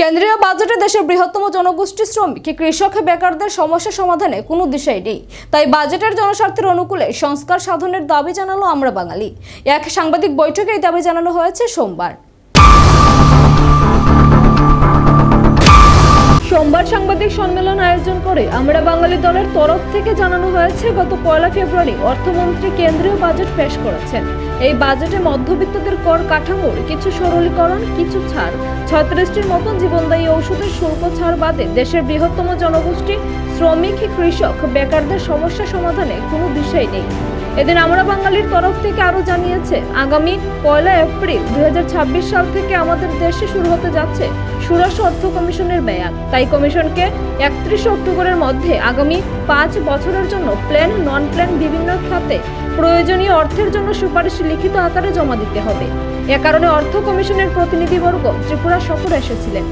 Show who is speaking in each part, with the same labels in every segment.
Speaker 1: কেন্দ্রীয় বাজেটে দেশের বৃহত্তম জনগোষ্ঠী শ্রমিক, কৃষক, বেকারদের সমস্যা সমাধানে কোনো দিশাই নেই। তাই বাজেটের জনস্বার্থের অনুকূলে সংস্কার সাধনের দাবি জানালো আমরা বাঙালি। এক সাংবাদিক বৈঠকে এই দাবি জানানো হয়েছে সোমবার। সোমবার সাংবাদিক সম্মেলন আয়োজন করে আমরা বাঙালি দলের তরফ থেকে জানানো হয়েছে, গত পয়লা ফেব্রুয়ারি অর্থমন্ত্রী কেন্দ্রীয় বাজেট পেশ করেছেন। এই বাজেটে মধ্যবিত্তদের কর কাঠামোর কিছু সরলীকরণ, কিছু ছাড়। ছত্রিশটির মতন জীবনদায়ী ঔষধের শুল্ক ছাড় বাদে দেশের বৃহত্তম জনগোষ্ঠী, শ্রমিক, কৃষক, বেকারদের সমস্যা সমাধানে কোনো বিষয় নেই। এদিন আমরা বাঙালির তরফ থেকে আরও জানিয়েছে, আগামী পয়লা এপ্রিল দুই হাজার ছাব্বিশ সাল থেকে আমাদের দেশে শুরু হতে যাচ্ছে ষোড়শ অর্থ কমিশনের মেয়াদ তাই কমিশনকে একত্রিশ অক্টোবরের মধ্যে আগামী পাঁচ বছরের জন্য প্ল্যান নন প্ল্যান বিভিন্ন খাতে প্রয়োজনীয় অর্থের জন্য সুপারিশ লিখিত আকারে জমা দিতে হবে। এ কারণে অর্থ কমিশনের প্রতিনিধিবর্গ ত্রিপুরা সফরে এসেছিলেন।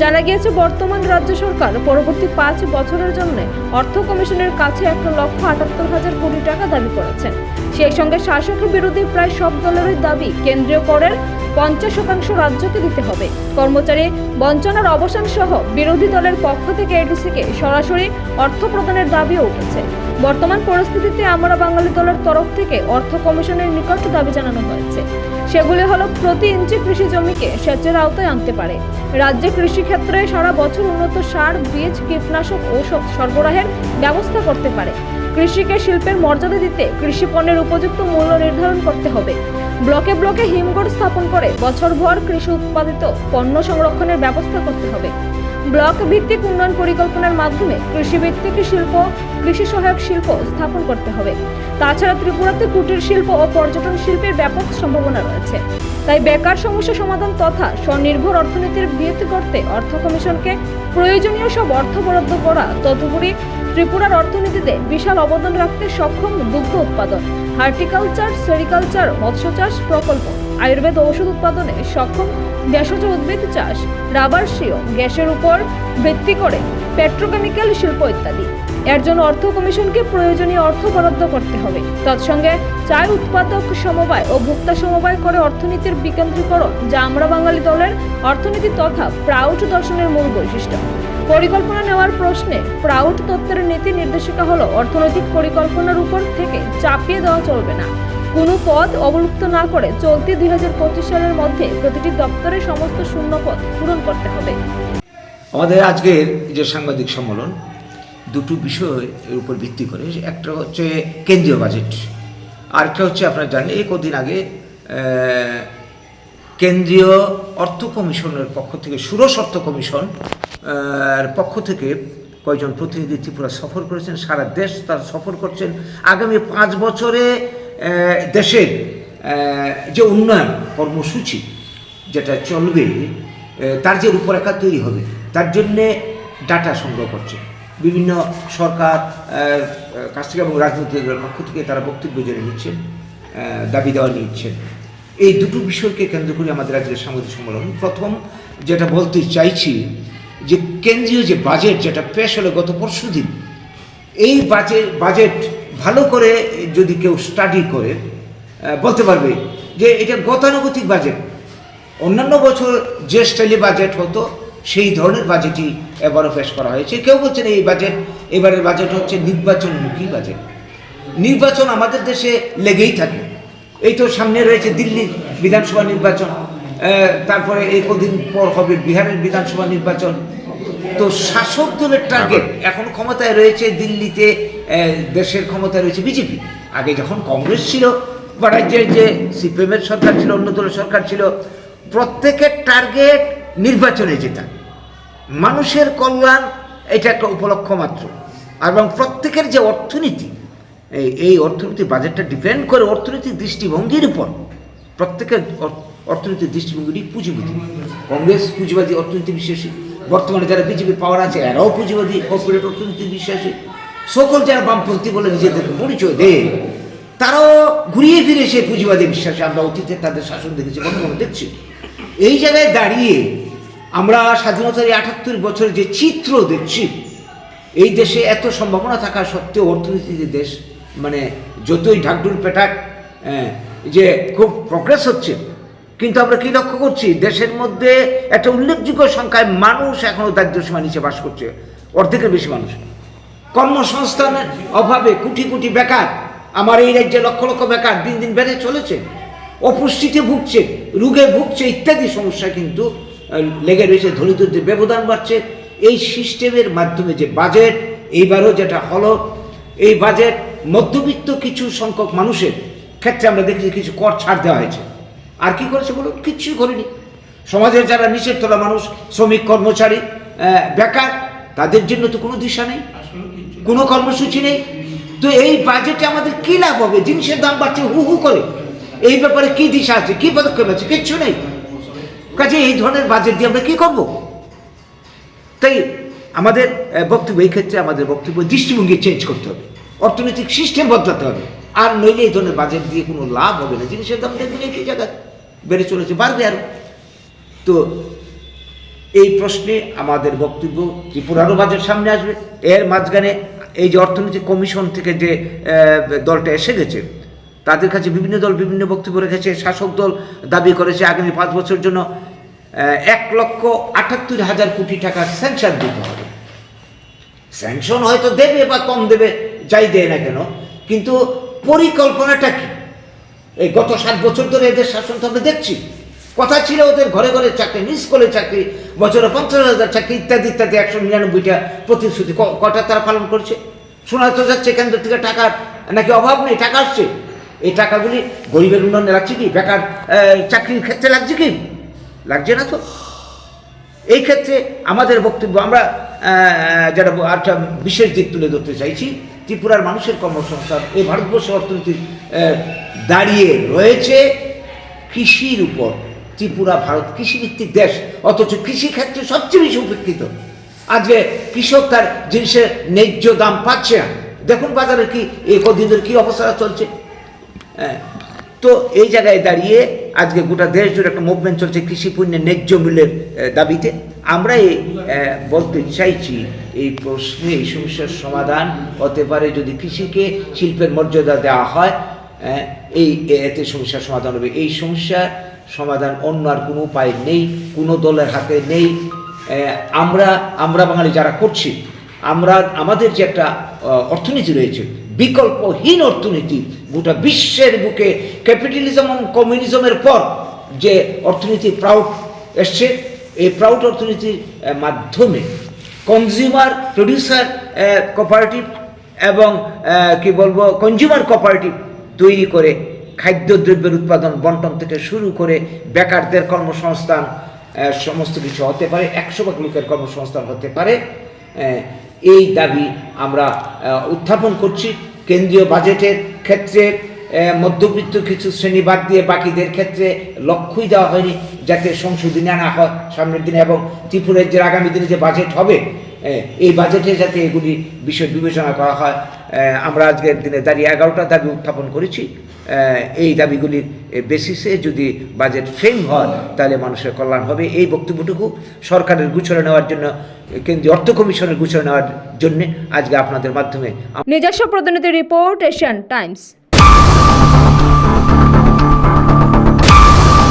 Speaker 1: জানা গিয়েছে, বর্তমান রাজ্য সরকার পরবর্তী পাঁচ বছরের জন্য অর্থ কমিশনের কাছে এক লক্ষ আটাত্তর হাজার কোটি টাকা দাবি করেছেন। সেই সঙ্গে শাসক বিরোধী প্রায় সব দলেরই দাবি কেন্দ্রীয় করের পঞ্চাশ শতাংশ রাজ্যকে দিতে হবে। কর্মচারী বঞ্চনার অবসান সহ বিরোধী দলের পক্ষ থেকে এডিসিকে সরাসরি অর্থ প্রদানের দাবিও উঠেছে। বর্তমান পরিস্থিতিতে আমরা বাঙালি দলের তরফ থেকে অর্থ কমিশনের নিকট দাবি জানানো হয়েছে। সেগুলি হলো প্রতি ইঞ্চি কৃষি জমিকে সেচের আওতায় আনতে পারে। রাজ্যে কৃষি ক্ষেত্রে সারা বছর উন্নত সার, বীজ, কীটনাশক, ঔষধ সরবরাহের ব্যবস্থা করতে পারে। কৃষিকে শিল্পের মর্যাদা দিতে কৃষি পণ্যের উপযুক্ত মূল্য নির্ধারণ করতে হবে। ব্লকে ব্লকে হিমঘর স্থাপন করে বছরভর কৃষি উৎপাদিত পণ্য সংরক্ষণের ব্যবস্থা করতে হবে। ব্লক ভিত্তিক উন্নয়ন পরিকল্পনার মাধ্যমে কৃষি ভিত্তিক শিল্প, কৃষি সহায়ক শিল্প স্থাপন করতে হবে। তাছাড়া ত্রিপুরাতে কুটির শিল্প ও পর্যটন শিল্পের ব্যাপক সম্ভাবনা রয়েছে। তাই বেকার সমস্যা সমাধান তথা স্বনির্ভর অর্থনীতির ভিত্তি করতে অর্থ কমিশনকে প্রয়োজনীয় সব অর্থ বরাদ্দ করা তদুপরি ত্রিপুরার অর্থনীতিতে বিশাল অবদান রাখতে সক্ষম দুগ্ধ উৎপাদন, হার্টিকালচার, সেরিকালচার, মৎস্য চাষ প্রকল্প, আয়ুর্বেদ ঔষধ উৎপাদনে সক্ষম ভেষজ উদ্ভিদ চাষ, রাবার শিও গ্যাসের উপর ভিত্তি করে পেট্রোকেমিক্যাল শিল্প ইত্যাদি। এর জন্য অর্থ কমিশনকে প্রয়োজনীয় অর্থ বরাদ্দ করতে হবে। তৎসঙ্গে চায় উৎপাদক সমবায় ও ভোক্তা সমবায় করে অর্থনীতির বিকেন্দ্রীকরণ, যা আমরা বাঙালি দলের অর্থনীতি তথা প্রাউড দর্শনের মূল বৈশিষ্ট্য। পরিকল্পনা নেওয়ার প্রশ্নে প্রাউড তত্ত্বের নীতি নির্দেশিকা হলো, অর্থনৈতিক পরিকল্পনার উপর থেকে চাপিয়ে দেওয়া চলবে না। কোনো পদ অবলুপ্ত না করে চলতি দুই হাজার পঁচিশ সালের মধ্যে প্রতিটি দপ্তরে সমস্ত শূন্য পদ পূরণ করতে হবে।
Speaker 2: আমাদের আজকের যে সাংবাদিক সম্মেলন, দুটো বিষয়ের উপর ভিত্তি করে, একটা হচ্ছে কেন্দ্রীয় বাজেট, আরেকটা হচ্ছে আপনারা জানেন এই কদিন আগে কেন্দ্রীয় অর্থ কমিশনের পক্ষ থেকে ষোড়শ অর্থ কমিশন পক্ষ থেকে কয়েকজন প্রতিনিধি ত্রিপুরা সফর করেছেন, সারা দেশ তার সফর করছেন। আগামী পাঁচ বছরে দেশের যে উন্নয়ন কর্মসূচি যেটা চলবে তার যে রূপরেখা তৈরি হবে, তার জন্যে ডাটা সংগ্রহ করছে। বিভিন্ন সরকার কাছ থেকে এবং রাজনৈতিক দলের পক্ষ থেকে তারা বক্তব্য জেনে নিচ্ছেন দাবি দেওয়া নিচ্ছেন। এই দুটো বিষয়কে কেন্দ্র করে আমাদের আজকের সাংবাদিক সম্মেলন। প্রথম যেটা বলতে চাইছি যে কেন্দ্রীয় যে বাজেট যেটা পেশ হলো গত পরশু দিন, এই বাজেট বাজেট ভালো করে যদি কেউ স্টাডি করে বলতে পারবে যে এটা গতানুগতিক বাজেট অন্যান্য বছর যে স্টাইলে বাজেট হতো, সেই ধরনের বাজেটই এবারও পেশ করা হয়েছে। কেউ বলছেন এই বাজেট এবারের বাজেট হচ্ছে নির্বাচনমুখী বাজেট নির্বাচন আমাদের দেশে লেগেই থাকে। এই তো সামনে রয়েছে দিল্লি বিধানসভা নির্বাচন তারপরে এই কদিন পর হবে বিহারের বিধানসভা নির্বাচন। তো শাসক দলের টার্গেট এখন ক্ষমতায় রয়েছে দিল্লিতে দেশের ক্ষমতায় রয়েছে বিজেপি। আগে যখন কংগ্রেস ছিল বা রাজ্যের যে সিপিএমের সরকার ছিল অন্য দলের সরকার ছিল প্রত্যেকের টার্গেট নির্বাচনে জেতা। মানুষের কল্যাণ এটা একটা উপলক্ষ মাত্র। এবং প্রত্যেকের যে অর্থনীতি এই এই অর্থনীতি বাজেটটা ডিপেন্ড করে অর্থনৈতিক দৃষ্টিভঙ্গির উপর। প্রত্যেকের অর- অর্থনৈতিক দৃষ্টিভঙ্গিটি পুঁজিবাদী। কংগ্রেস পুঁজিবাদী অর্থনীতি বিশ্বাসী। বর্তমানে যারা বিজেপি পাওয়ার আছে, এরাও পুঁজিবাদী কর্পোরেট অর্থনীতি বিশ্বাসী। সকল যারা বামপন্থী বলে নিজেদেরকে পরিচয় দেয়, তারাও ঘুরিয়ে ফিরে সে পুঁজিবাদী বিশ্বাসী। আমরা অতীতে তাদের শাসন দেখেছি, বর্তমানে দেখছি। এই জায়গায় দাঁড়িয়ে আমরা স্বাধীনতার এই আটাত্তর বছরের যে চিত্র দেখছি, এই দেশে এত সম্ভাবনা থাকা সত্ত্বেও অর্থনীতিতে দেশ মানে যতই ঢাকঢুল পেটাক আহ, যে খুব প্রগ্রেস হচ্ছে। কিন্তু আমরা কি লক্ষ্য করছি? দেশের মধ্যে একটা উল্লেখযোগ্য সংখ্যায় মানুষ এখনও দারিদ্র সীমা নিচে বাস করছে অর্ধেকের বেশি মানুষ। কর্মসংস্থানের অভাবে কোটি কোটি বেকার আমার এই রাজ্যে লক্ষ লক্ষ বেকার দিন দিন বেড়ে চলেছে। অপুষ্টিতে ভুগছে রোগে ভুগছে ইত্যাদি সমস্যা কিন্তু লেগে রয়েছে ধরিত্রদের ব্যবধান বাড়ছে। এই সিস্টেমের মাধ্যমে যে বাজেট এইবারও যেটা হলো এই বাজেট মধ্যবিত্ত কিছু সংখ্যক মানুষের ক্ষেত্রে আমরা দেখেছি কিছু কর ছাড় দেওয়া হয়েছে। আর কি করেছে বলুন? কিচ্ছুই করেনি। সমাজের যারা নিচের তোলা মানুষ শ্রমিক কর্মচারী বেকার তাদের জন্য তো কোনো দিশা নেই। কোনো কর্মসূচি নেই। তো এই বাজেটে আমাদের কি লাভ হবে? জিনিসের দাম বাড়ছে হু হু করে। এই ব্যাপারে কি দিশা আছে? কি পদক্ষেপ আছে? কিচ্ছু নেই। কাজে এই ধরনের বাজেট দিয়ে আমরা কি করব? তাই আমাদের বক্তব্য এই ক্ষেত্রে আমাদের বক্তব্য দৃষ্টিভঙ্গি চেঞ্জ করতে হবে। অর্থনৈতিক সিস্টেম বদলাতে হবে। আর নইলে এই ধরনের বাজেট দিয়ে কোনো লাভ হবে না। জিনিসের দাম দেখবেন একই জায়গায় বেড়ে চলেছে, বাড়বে আরও। তো এই প্রশ্নে আমাদের বক্তব্য ত্রিপুরারও বাজেট সামনে আসবে। এর মাঝখানে এই যে অর্থনৈতিক কমিশন থেকে যে দলটা এসে গেছে, তাদের কাছে বিভিন্ন দল বিভিন্ন বক্তব্য রেখেছে। শাসক দল দাবি করেছে আগামী পাঁচ বছর জন্য এক লক্ষ আটাত্তর হাজার কোটি টাকা স্যাংশন দিতে হবে। স্যাংশন হয়তো দেবে বা কম দেবে যাই দেয় না কেন, কিন্তু পরিকল্পনাটা কি? এই গত সাত বছর ধরে এদের শাসন তো আমরা দেখছি। কথা ছিল ওদের ঘরে ঘরে চাকরি, নিজ স্কুলে চাকরি, বছরে পঞ্চাশ হাজার চাকরি, ইত্যাদি ইত্যাদি, একশো নিরানব্বইটা প্রতিশ্রুতি। কটা তারা পালন করছে? শোনা তো যাচ্ছে কেন্দ্র থেকে টাকার নাকি অভাব নেই, টাকা আসছে। এই টাকাগুলি গরিবের উন্নয়নে লাগছে কি? বেকার চাকরির ক্ষেত্রে লাগছে কি? লাগছে না তো। এই ক্ষেত্রে আমাদের বক্তব্য, আমরা যেটা একটা বিশেষ দিক তুলে ধরতে চাইছি ত্রিপুরার মানুষের কর্মসংস্থান, এই ভারতবর্ষের অর্থনীতি দাঁড়িয়ে রয়েছে কৃষির উপর। ত্রিপুরা ভারত কৃষিভিত্তিক দেশ, অথচ কৃষিক্ষেত্রে সবচেয়ে বেশি উপেক্ষিত আজকে কৃষক তার জিনিসের ন্যায্য দাম পাচ্ছে না। দেখুন বাজারে কি এই কদিন ধরে কি অবস্থা চলছে। তো এই জায়গায় দাঁড়িয়ে আজকে গোটা দেশ জুড়ে একটা মুভমেন্ট চলছে কৃষি পণ্যের ন্যায্য মূল্যের দাবিতে। আমরা বলতে চাইছি এই প্রশ্নে এই সমস্যার সমাধান হতে পারে যদি কৃষিকে শিল্পের মর্যাদা দেওয়া হয় এই এতে সমস্যার সমাধান হবে। এই সমস্যার সমাধান অন্য আর কোনো উপায় নেই, কোনো দলের হাতে নেই। আমরা আমরা বাঙালি যারা করছি, আমরা, আমাদের যে একটা অর্থনীতি রয়েছে, বিকল্পহীন অর্থনীতি, গোটা বিশ্বের বুকে ক্যাপিটালিজম কমিউনিজমের পর যে অর্থনীতি প্রাউড এসছে এই প্রাউড অর্থনীতির মাধ্যমে কনজিউমার প্রডিউসার কোপারেটিভ এবং কি বলব কনজিউমার কোপারেটিভ তৈরি করে খাদ্যদ্রব্যের উৎপাদন, বন্টন থেকে শুরু করে বেকারদের কর্মসংস্থান সমস্ত কিছু হতে পারে, একশো ভাগ লোকের কর্মসংস্থান হতে পারে। এই দাবি আমরা উত্থাপন করছি। কেন্দ্রীয় বাজেটের ক্ষেত্রে মধ্যবিত্ত কিছু শ্রেণি বাদ দিয়ে বাকিদের ক্ষেত্রে লক্ষ্যই দেওয়া হয়নি যাতে সংশোধনী আনা হয় সামনের দিনে এবং ত্রিপুরের যে আগামী দিনে যে বাজেট হবে এই বাজেটে যাতে এগুলি বিষয় বিবেচনা করা হয়। আমরা আজকের দিনে দাঁড়িয়ে এগারোটা দাবি উত্থাপন করেছি। এই দাবিগুলির বেসিসে যদি বাজেট ফ্রেম হয়, তাহলে মানুষের কল্যাণ হবে। এই বক্তব্যটুকু সরকারের গুছরে নেওয়ার জন্য, কেন্দ্রীয় অর্থ কমিশনের গুছরে নেওয়ার জন্য আজকে আপনাদের মাধ্যমে
Speaker 1: নিজস্ব প্রতিনিধি রিপোর্ট এশিয়ান টাইমস।